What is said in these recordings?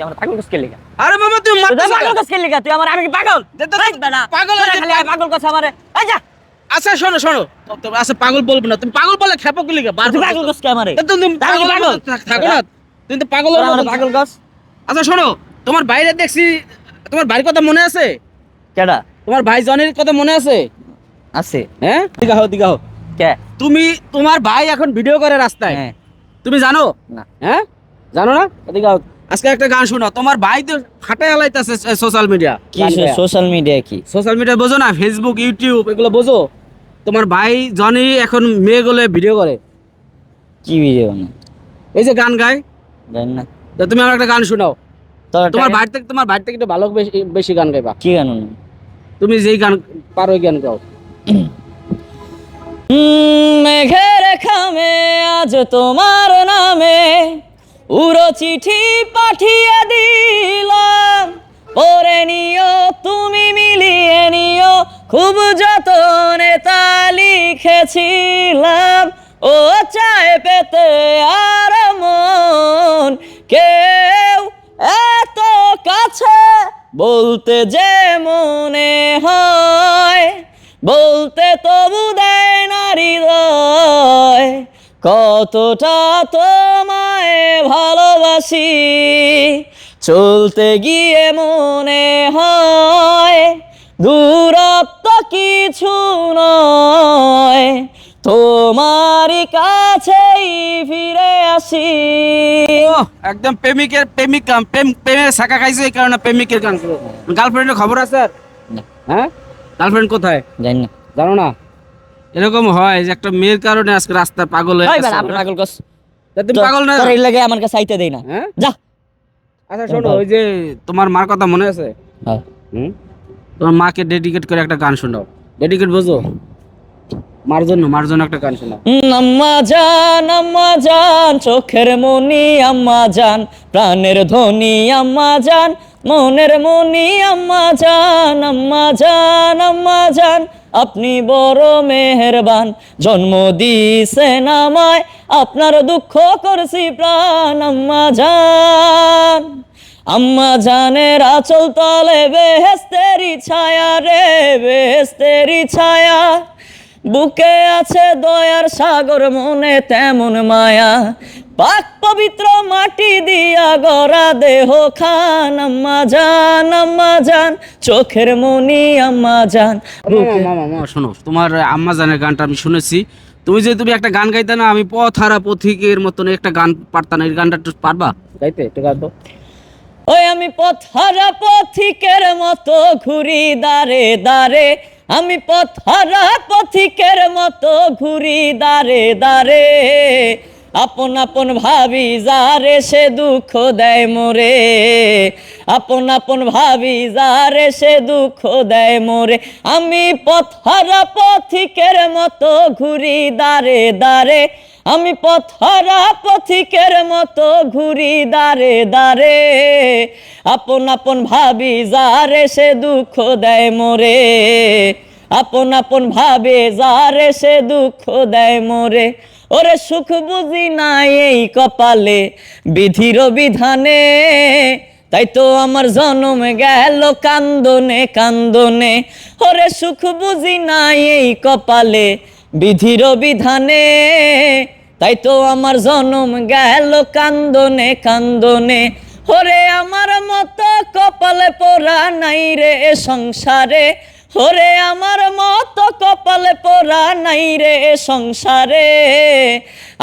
তুই আমার পাগল কস কে আরে মামা তুই মারতেছ পাগল কস কে তুই আমার আমি কি পাগল? পাগল খালি পাগল। কস আমারে এই যা। আচ্ছা শোনো শোনো। তো- তো- আচ্ছা পাগল বলব না। তুমি পাগল বলে খেপো কি লিখে তুই পাগল কে আমারে। তুমি তুমি পাগল পাগল? থাক- না। তুমি তো পাগল আমার পাগল কস আচ্ছা শোনো তোমার বাইরে দেখছি তোমার ভাইয়ের কথা মনে আছে? কেডা? তোমার ভাই জনের কথা মনে আছে? আছে। হ্যাঁ? দিঘা হো দিঘা হো কে? তুমি তোমার ভাই এখন ভিডিও করে রাস্তায়। হ্যাঁ। তুমি জানো? না। হ্যাঁ? জানো না? আও। আজকে একটা গান শোনো তোমার ভাই তো ফাটাই আলাইতেছে সোশ্যাল মিডিয়া কি সোশ্যাল মিডিয়া কি? সোশ্যাল মিডিয়া বোঝো না ফেসবুক ইউটিউব এগুলো বোঝো? তোমার ভাই জনি এখন মেয়ে মেয়েগুলো ভিডিও করে। কি ভিডিও এই যে গান গায়। জানি না। তা তুমি আমার একটা গান শোনাও। তোমার ভাই থেকে তোমার ভাই থেকে একটু ভালো বেশি বেশি গান গাইবা। কি গান তুমি যেই গান পারো গান গাও। মেঘের খামে আজ তোমার নামে উড়ো চিঠি পাঠিয়ে দিলাম। পরে নিও, তুমি মিলিয়ে নিও, খুব যতনে তা লিখেছিলাম। ও চায় পেতে আর মন, কেউ এত কাছে বলতে যে মনে হয়, বলতে তবু দেয় না হৃদয়। কতটা তোমায় ভালোবাসি। চলতে গিয়ে মনে হয় দূরত্ব কিছু নয়। তোমারই কাছেই ফিরে আসি। একদম প্রেমিকের প্রেমিক গান প্রেম প্রেমের শাখা খাইছে এই কারণে প্রেমিকের গান গার্লফ্রেন্ডের খবর আছে? হ্যাঁ? গার্লফ্রেন্ড কোথায়? জানি না। জানো না? এরকম হয় যে একটা মেয়ের কারণে আজকে রাস্তায় পাগল হয়ে গেছে। পাগল কস। তুমি পাগল না? তোর লাগে আমার কাছে আইতে দেই না। হ্যাঁ? যা। আচ্ছা শোনো ওই যে তোমার মার কথা মনে আছে? হ্যাঁ। তোমার মাকে ডেডিকেট করে একটা গান শোনাও। ডেডিকেট বোঝো? মার জন্য মার জন্য একটা গান শোনাও। আম্মা জান আম্মা জান চোখের মনি আম্মা জান প্রাণের ধ্বনি আম্মা জান মনের মনি আম্মা জান আম্মা জান আম্মা জান। আপনি বড় মেহরবান, জন্ম দিছেন আমায় আপনার দুঃখ করছি প্রাণ, আম্মা জান। আম্মা জানের আচল তলে বেহেস্তেরি ছায়া রে বেহেস্তেরি ছায়া। বুকে আছে দয়ার সাগর মনে তেমন মায়া। পাক পবিত্র মাটি দিয়া গড়া দেহ খান আম্মা জান আম্মা জান চোখের মনি আম্মা জান মামা মামা মামা শোনো তোমার আম্মা জানের গানটা আমি শুনেছি। তুমি যে তুমি একটা গান গাইতে না আমি পথ হারা পথিকের মতন একটা গান পারতা না এই গানটা একটু পারবা? গাইতে একটু গাইতো ওই আমি পথহারা পথিকের মতো ঘুরি দারে দারে আমি পথহারা পথিকের মতো ঘুরি দারে দারে। আপন আপন ভাবি যারে সে দুঃখ দেয় মোরে। আপন আপন ভাবি যারে সে দুঃখ দেয় মোরে। আমি পথরা পথিকের মতো ঘুরি দারে দারে। আমি পথহারা পথিকের মতো ঘুরি দারে দারে আপন আপন ভাবি যারে সে দুঃখ দেয় মোরে। আপন আপন ভাবে যারে সে দুঃখ দেয় মোরে। ওরে সুখ বুঝি নাই এই কপালে বিধির বিধানে। তাই তো আমার জনম গেল কান্দনে কান্দনে। ওরে সুখ বুঝি নাই এই কপালে বিধির বিধানে। তাই তো আমার জনম গেল কান্দনে কান্দনে। ওরে আমার মতো কপালে পোড়া নাই রে সংসারে। ওরে আমার মতো কপালে পোড়া নাই রে সংসারে।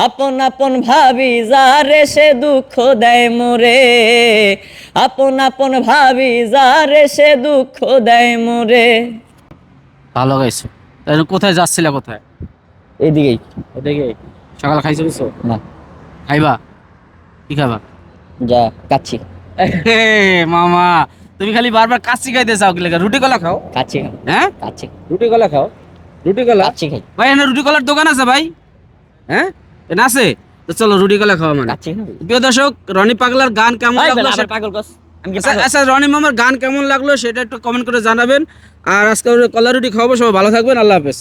আপন আপন ভাবি যারে সে দুঃখ দেয় মোরে। আপন আপন ভাবি যারে সে দুঃখ দেয় মোরে। ভালো গাইছো কোথায় যাচ্ছিলা কোথায়? এইদিকেই ওদিকে সকাল খাইছো কিছু না। খাইবা? কি খাবা যা কাচ্ছি মামা তুমি খালি বারবার কাচ্চি খাইতে চাও কি লেগে? রুটি কলা খাও? কাচ্ছি হ্যাঁ? কাচ্ছি রুটি কলা খাও? রুটি কলা? কাচ্ছি খাই। ভাই এখানে রুটি কলার দোকান আছে ভাই। হ্যাঁ? এখানে আছে? তো চলো রুটি কলা খাওয়া মানে। কাচ্ছি প্রিয় দর্শক রনি পাগলার গান কেমন লাগল পাগল আচ্ছা আচ্ছা রনি মামার গান কেমন লাগল সেটা একটু কমেন্ট করে জানাবেন। আর আজকে কলা রুটি খাওয়াবো সবাই ভালো থাকবেন আল্লাহ হাফেজ।